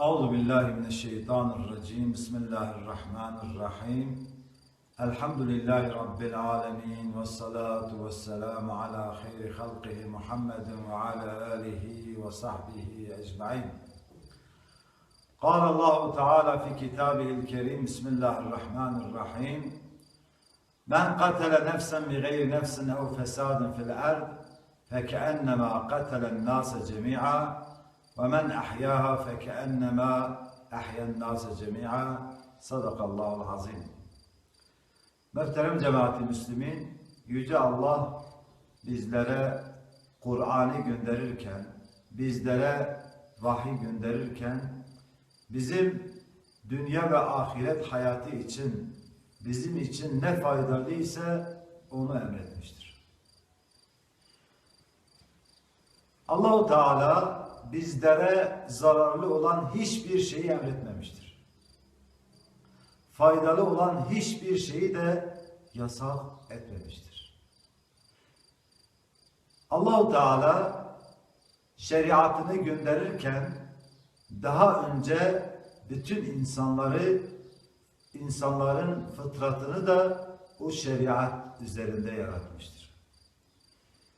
أعوذ بالله من الشيطان الرجيم. بسم الله الرحمن الرحيم. الحمد لله رب العالمين والصلاة والسلام على خير خلقه محمد وعلى آله وصحبه أجمعين. قال الله تعالى في كتابه الكريم بسم الله الرحمن الرحيم. من قتل نفسا بغير نفس أو فساد في الأرض فكأنما قتل الناس جميعا ومن أحياها فكأنما أحيا الناس جميعا صدق الله العظيم Muhterem cemaati Müslümin, Yüce Allah bizlere Kur'an'ı gönderirken, bizlere vahiy gönderirken, bizim dünya ve ahiret hayatı için, bizim için ne faydalı ise onu emretmiştir. Allahu Teala bizlere zararlı olan hiçbir şeyi emretmemiştir. Faydalı olan hiçbir şeyi de yasak etmemiştir. Allahu Teala şeriatını gönderirken daha önce bütün insanları insanların fıtratını da o şeriat üzerinde yaratmıştır.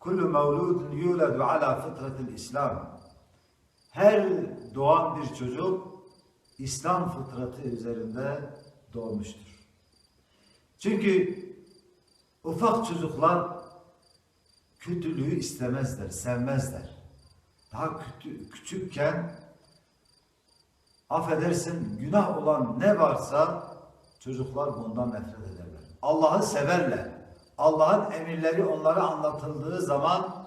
Kullu mevludun yuladu ala fıtratil İslam. Her doğan bir çocuk İslam fıtratı üzerinde doğmuştur. Çünkü ufak çocuklar kötülüğü istemezler, sevmezler. Daha küçük, küçükken affedersin günah olan ne varsa çocuklar bundan nefret ederler. Allah'ı severler. Allah'ın emirleri onlara anlatıldığı zaman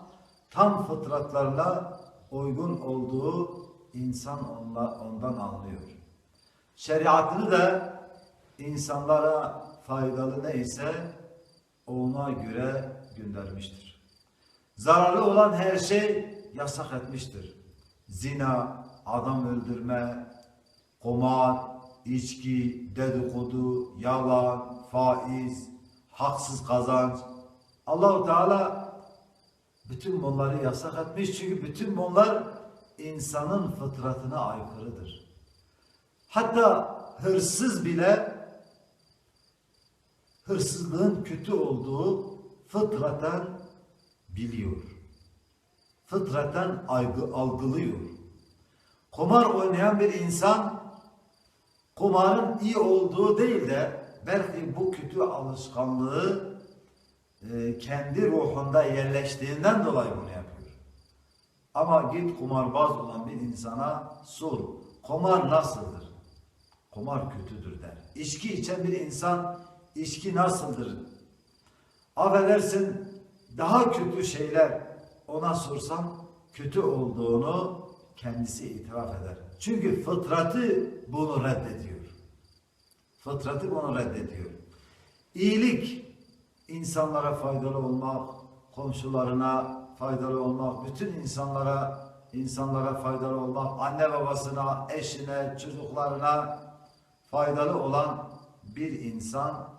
tam fıtratlarla uygun olduğu insan ondan anlıyor. Şeriatını da insanlara faydalı neyse ona göre göndermiştir. Zararlı olan her şey yasak etmiştir. Zina, adam öldürme, kumar, içki, dedikodu, yalan, faiz, haksız kazanç. Allahu Teala bütün bunları yasak etmiş çünkü bütün bunlar insanın fıtratına aykırıdır. Hatta hırsız bile hırsızlığın kötü olduğu fıtraten biliyor. Fıtraten algı, algılıyor. Kumar oynayan bir insan kumarın iyi olduğu değil de belki bu kötü alışkanlığı e, kendi ruhunda yerleştiğinden dolayı bunu yapıyor. Ama git kumarbaz olan bir insana sor. Kumar nasıldır? Kumar kötüdür der. İçki içen bir insan içki nasıldır? Affedersin daha kötü şeyler ona sorsam kötü olduğunu kendisi itiraf eder. Çünkü fıtratı bunu reddediyor. Fıtratı bunu reddediyor. İyilik, insanlara faydalı olmak, komşularına faydalı olmak, bütün insanlara insanlara faydalı olmak, anne babasına, eşine, çocuklarına faydalı olan bir insan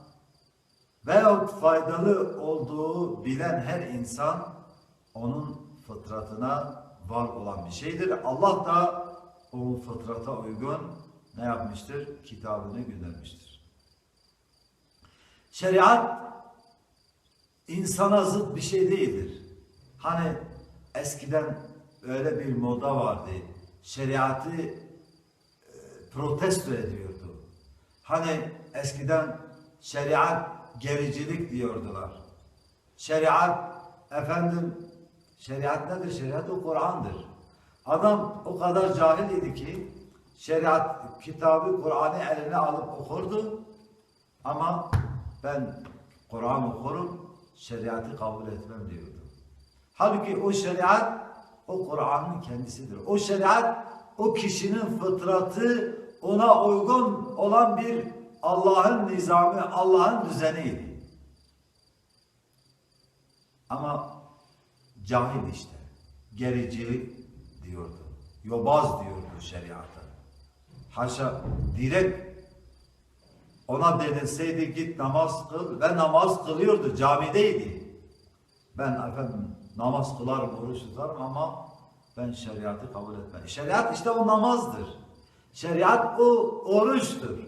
veyahut faydalı olduğu bilen her insan onun fıtratına var olan bir şeydir. Allah da o fıtrata uygun ne yapmıştır? Kitabını göndermiştir. Şeriat insana zıt bir şey değildir. Hani eskiden öyle bir moda vardı. Şeriatı e, protesto ediyordu. Hani eskiden şeriat gericilik diyordular. Şeriat efendim şeriat nedir? Şeriat o Kur'an'dır. Adam o kadar cahil idi ki şeriat kitabı Kur'an'ı eline alıp okurdu ama ben Kur'an okurum şeriatı kabul etmem diyordu. Halbuki o şeriat o Kur'an'ın kendisidir. O şeriat o kişinin fıtratı ona uygun olan bir Allah'ın nizamı, Allah'ın düzeniydi. Ama cahil işte, gericilik diyordu, yobaz diyordu şeriata. Haşa direkt ona denilseydi git namaz kıl ve namaz kılıyordu, camideydi. Ben efendim namaz kılarım, oruç tutarım ama ben şeriatı kabul etmem. Şeriat işte o namazdır. Şeriat o oruçtur.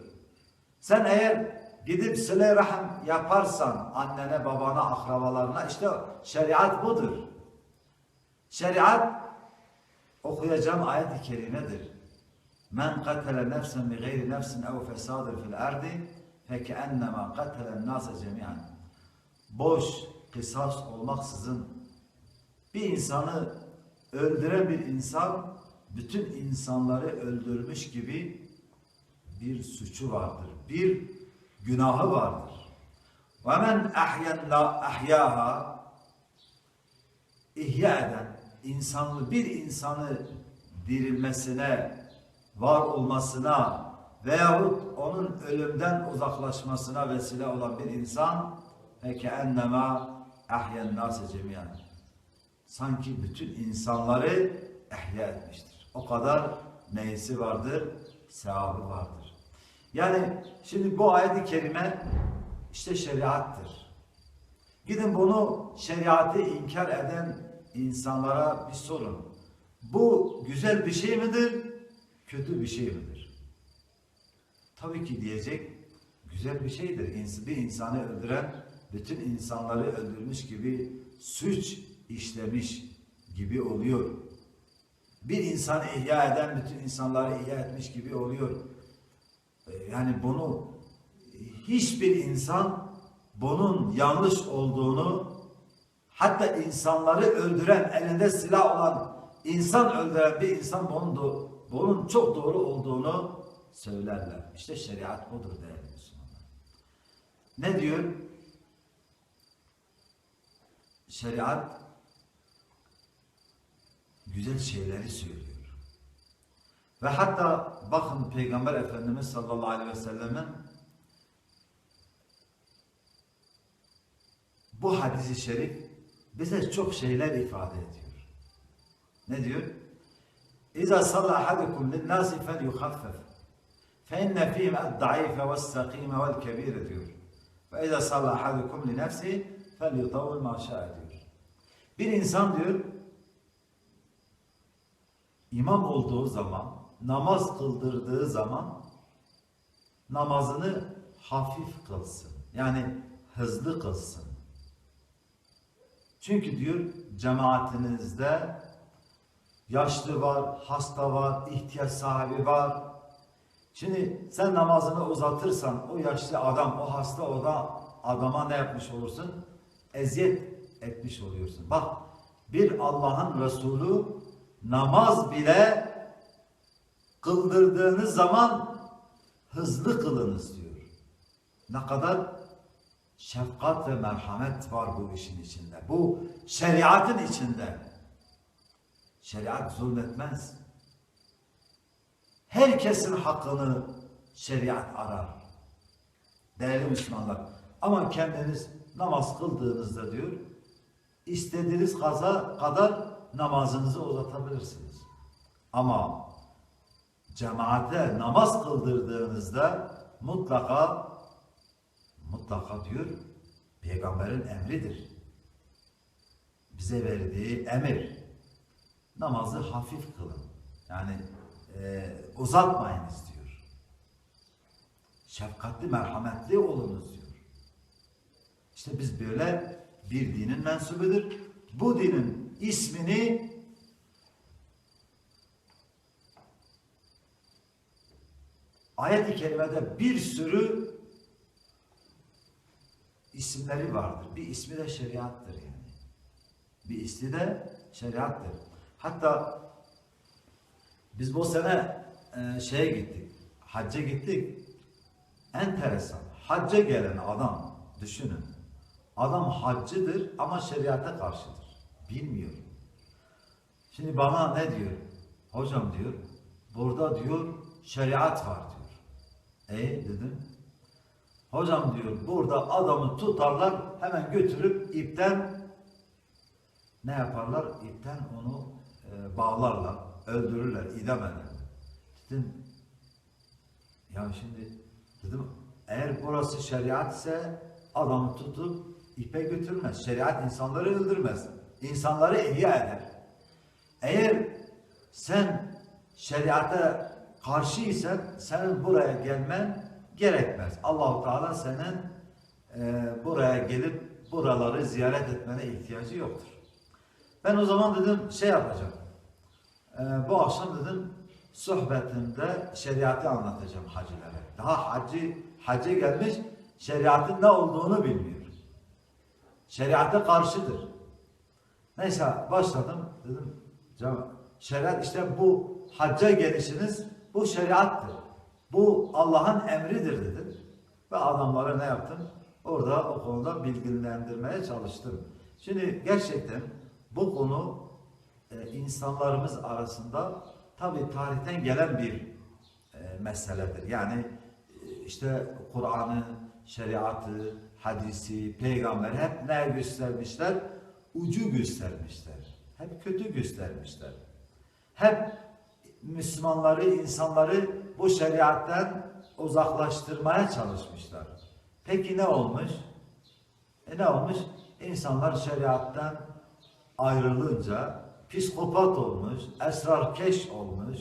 Sen eğer gidip sıle rahim yaparsan annene, babana, akrabalarına işte şeriat budur. Şeriat okuyacağım ayet-i kerimedir. Men katele nefsen bi gayri nefsin ev fesadın fil ardi fekennema katelen nase cemiyan. Boş kısas olmaksızın bir insanı öldüren bir insan bütün insanları öldürmüş gibi bir suçu vardır. Bir günahı vardır. Ve men ahyanna ahyaha ihya eden insanlı bir insanı dirilmesine, var olmasına veyahut onun ölümden uzaklaşmasına vesile olan bir insan peki ennema ahyen nase cemiyan sanki bütün insanları ihya etmiştir. O kadar neyisi vardır? Sevabı vardır. Yani şimdi bu ayet-i kerime işte şeriattır. Gidin bunu şeriatı inkar eden insanlara bir sorun. Bu güzel bir şey midir? Kötü bir şey midir? Tabii ki diyecek güzel bir şeydir. Bir insanı öldüren bütün insanları öldürmüş gibi suç işlemiş gibi oluyor. Bir insanı ihya eden bütün insanları ihya etmiş gibi oluyor. Ee, Yani bunu hiçbir insan bunun yanlış olduğunu hatta insanları öldüren elinde silah olan insan öldüren bir insan bunun, do- bunun çok doğru olduğunu söylerler. İşte şeriat budur değerli Müslümanlar. Ne diyor? Şeriat güzel şeyleri söylüyor. Ve hatta bakın Peygamber Efendimiz sallallahu aleyhi ve sellemin bu hadisi şerif bize çok şeyler ifade ediyor. Ne diyor? Lin nasi fel yuhaffef. Fe inne fihim el-da'ife ve's-sakime vel-kebire diyor. Ve ahadukum li nefsi fel yutavvil ma şa'a diyor. Bir insan diyor imam olduğu zaman, namaz kıldırdığı zaman namazını hafif kılsın. Yani hızlı kılsın. Çünkü diyor cemaatinizde yaşlı var, hasta var, ihtiyaç sahibi var. Şimdi sen namazını uzatırsan o yaşlı adam, o hasta o da adama ne yapmış olursun? Eziyet etmiş oluyorsun. Bak bir Allah'ın Resulü namaz bile kıldırdığınız zaman hızlı kılınız diyor. Ne kadar şefkat ve merhamet var bu işin içinde. Bu şeriatın içinde. Şeriat zulmetmez. Herkesin hakkını şeriat arar. Değerli Müslümanlar. Ama kendiniz namaz kıldığınızda diyor, istediğiniz kaza kadar namazınızı uzatabilirsiniz. Ama cemaate namaz kıldırdığınızda mutlaka mutlaka diyor peygamberin emridir. Bize verdiği emir. Namazı hafif kılın. Yani e, uzatmayınız diyor. Şefkatli, merhametli olunuz diyor. İşte biz böyle bir dinin mensubudur. Bu dinin ismini ayet-i kerimede bir sürü isimleri vardır. Bir ismi de şeriattır yani. Bir ismi de şeriattır. Hatta biz bu sene e, şeye gittik. Hacca gittik. Enteresan. Hacca gelen adam düşünün. Adam haccıdır ama şeriata karşıdır. Bilmiyor. Şimdi bana ne diyor? Hocam diyor, burada diyor şeriat var diyor. E dedim. Hocam diyor burada adamı tutarlar hemen götürüp ipten ne yaparlar? İpten onu e, bağlarlar, öldürürler, idam ederler. Dedim ya şimdi dedim eğer burası şeriat ise adamı tutup ipe götürmez. Şeriat insanları öldürmez. İnsanları ihya eder. Eğer sen şeriata karşıysan senin buraya gelmen gerekmez. Allahu Teala senin e, buraya gelip buraları ziyaret etmene ihtiyacı yoktur. Ben o zaman dedim şey yapacağım. E, bu akşam dedim sohbetimde şeriatı anlatacağım hacilere. Daha hacı hacı gelmiş şeriatın ne olduğunu bilmiyor. Şeriata karşıdır. Neyse başladım dedim canım, şeriat işte bu hacca gelişiniz bu şeriattır. Bu Allah'ın emridir dedim. Ve adamlara ne yaptım? Orada o konuda bilgilendirmeye çalıştım. Şimdi gerçekten bu konu e, insanlarımız arasında tabi tarihten gelen bir e, meseledir. Yani e, işte Kur'an'ı, şeriatı, hadisi, peygamber hep ne göstermişler? Ucu göstermişler. Hep kötü göstermişler. Hep Müslümanları, insanları bu şeriattan uzaklaştırmaya çalışmışlar. Peki ne olmuş? E ne olmuş? İnsanlar şeriattan ayrılınca psikopat olmuş, esrarkeş olmuş,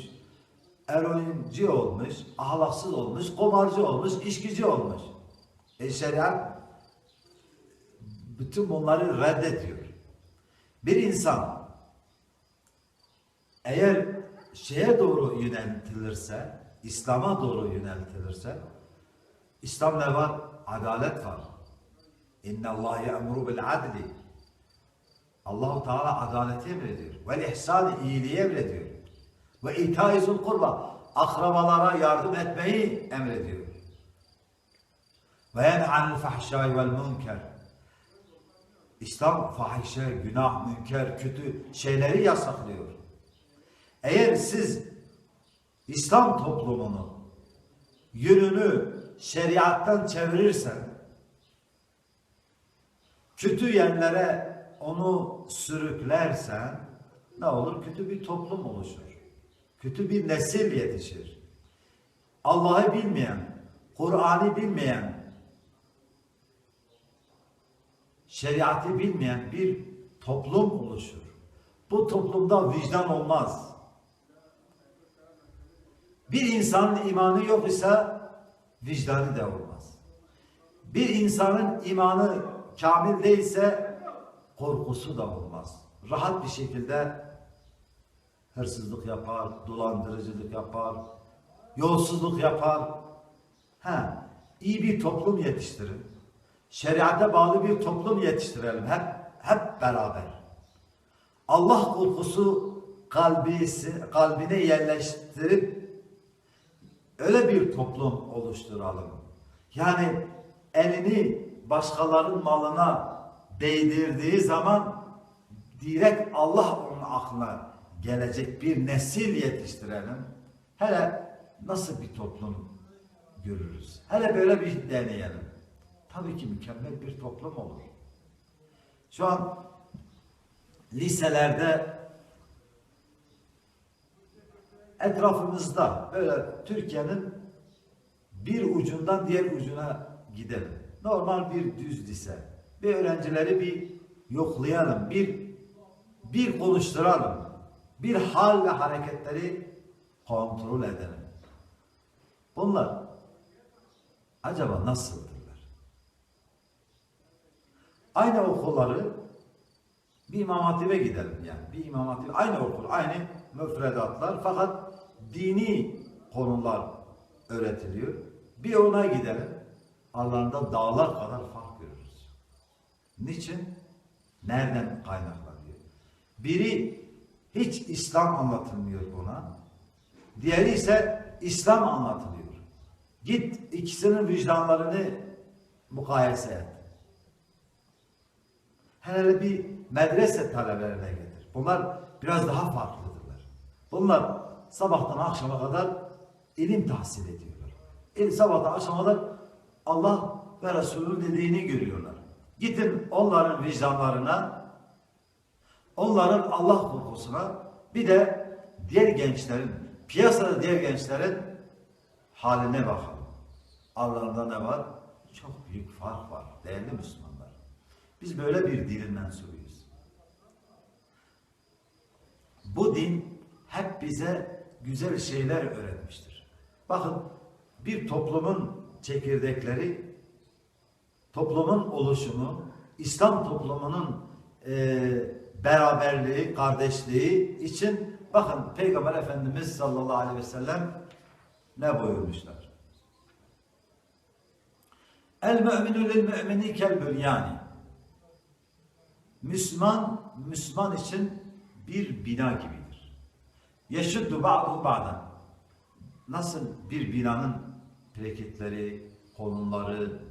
eroinci olmuş, ahlaksız olmuş, kumarcı olmuş, içkici olmuş. E şeriat bütün bunları reddediyor. Bir insan eğer şeye doğru yöneltilirse, İslam'a doğru yöneltilirse, İslam ne var? Adalet var. İnne Allah ya'muru bil adli. Allahu Teala adaleti emrediyor. Ve ihsan iyiliği emrediyor. Ve itaizul kurba akrabalara yardım etmeyi emrediyor. Ve yen'anil fahşai vel münker. İslam fahişe, günah, münker, kötü şeyleri yasaklıyor. Eğer siz İslam toplumunu yönünü şeriattan çevirirsen kötü yerlere onu sürüklersen ne olur? Kötü bir toplum oluşur. Kötü bir nesil yetişir. Allah'ı bilmeyen, Kur'an'ı bilmeyen, şeriatı bilmeyen bir toplum oluşur. Bu toplumda vicdan olmaz. Bir insanın imanı yok ise vicdanı da olmaz. Bir insanın imanı kamil değilse korkusu da olmaz. Rahat bir şekilde hırsızlık yapar, dolandırıcılık yapar, yolsuzluk yapar. Ha, iyi bir toplum yetiştirin. Şeriate bağlı bir toplum yetiştirelim hep hep beraber. Allah korkusu kalbisi, kalbine yerleştirip öyle bir toplum oluşturalım. Yani elini başkalarının malına değdirdiği zaman direkt Allah onun aklına gelecek bir nesil yetiştirelim. Hele nasıl bir toplum görürüz? Hele böyle bir deneyelim. Tabii ki mükemmel bir toplum olur. Şu an liselerde etrafımızda böyle Türkiye'nin bir ucundan diğer ucuna gidelim. Normal bir düz lise. Bir öğrencileri bir yoklayalım, bir bir konuşturalım. Bir hal ve hareketleri kontrol edelim. Bunlar acaba nasıldırlar? Aynı okulları bir imam hatibe gidelim yani. Bir imam hatibe, aynı okul, aynı müfredatlar fakat dini konular öğretiliyor. Bir ona gidelim. Aralarında dağlar kadar fark. Niçin? Nereden kaynaklanıyor? Biri hiç İslam anlatılmıyor buna. Diğeri ise İslam anlatılıyor. Git ikisinin vicdanlarını mukayese et. Hele bir medrese talebelerine getir. Bunlar biraz daha farklıdırlar. Bunlar sabahtan akşama kadar ilim tahsil ediyorlar. İl sabahtan akşama kadar Allah ve Resulü dediğini görüyorlar. Gidin onların vicdanlarına, onların Allah korkusuna, bir de diğer gençlerin, piyasada diğer gençlerin haline bakalım. Aralarında ne var? Çok büyük fark var değerli Müslümanlar. Biz böyle bir dinin mensubuyuz. Bu din hep bize güzel şeyler öğretmiştir. Bakın bir toplumun çekirdekleri, toplumun oluşumu, İslam toplumunun e, beraberliği, kardeşliği için bakın Peygamber Efendimiz sallallahu aleyhi ve sellem ne buyurmuşlar? El mü'minu lil mü'mini kel bünyani. Müslüman, Müslüman için bir bina gibidir. Yeşuddu ba'du ba'dan. Nasıl bir binanın preketleri, kolonları,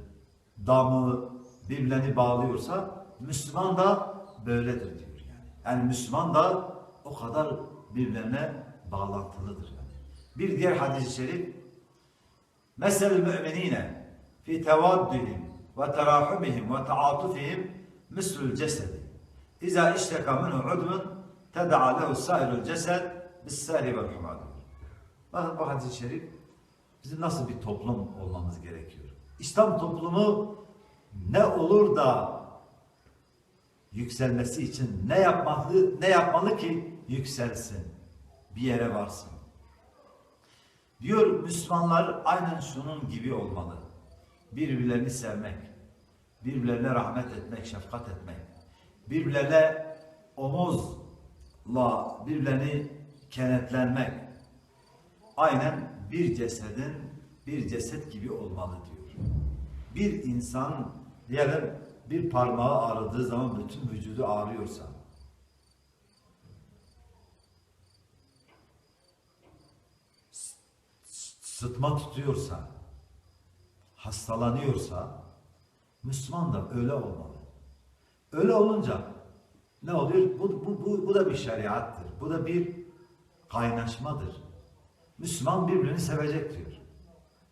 damı birbirlerini bağlıyorsa Müslüman da böyledir diyor yani. Yani Müslüman da o kadar birbirlerine bağlantılıdır yani. Bir diğer hadis-i şerif Meselül müminine fi tevaddihim ve terahumihim ve taatufihim mislül cesedi. İza işteka minhu udmun teda'a lehu sairul cesed bis sari vel humad. Bakın bu hadis-i şerif bizim nasıl bir toplum olmamız gerekiyor. İslam toplumu ne olur da yükselmesi için ne yapmalı ne yapmalı ki yükselsin, bir yere varsın. Diyor Müslümanlar aynen şunun gibi olmalı. Birbirlerini sevmek, birbirlerine rahmet etmek, şefkat etmek, birbirlerine omuzla birbirlerini kenetlenmek. Aynen bir cesedin bir ceset gibi olmalı diyor. Bir insan diyelim bir parmağı ağrıdığı zaman bütün vücudu ağrıyorsa sıtma tutuyorsa, hastalanıyorsa, Müslüman da öyle olmalı. Öyle olunca ne oluyor? Bu, bu, bu, bu da bir şeriattır. Bu da bir kaynaşmadır. Müslüman birbirini sevecek diyor.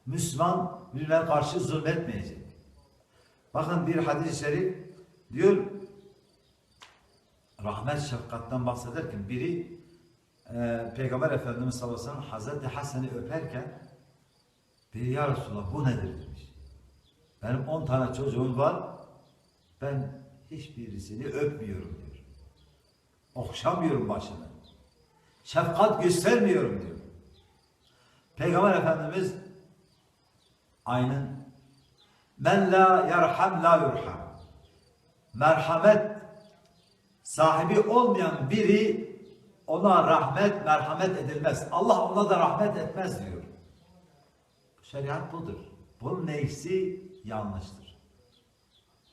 Müslüman birbirine karşı zulmetmeyecek. Bakın bir hadis-i şerif diyor rahmet şefkattan bahsederken biri e, Peygamber Efendimiz sallallahu aleyhi ve sellem Hazreti Hasan'ı öperken biri ya Resulallah bu nedir demiş. Benim 10 tane çocuğum var ben hiçbirisini öpmüyorum diyor. Okşamıyorum başını. Şefkat göstermiyorum diyor. Peygamber Efendimiz aynen men la yarham la yurham merhamet sahibi olmayan biri ona rahmet, merhamet edilmez. Allah ona da rahmet etmez diyor. Şeriat budur. Bunun neysi yanlıştır.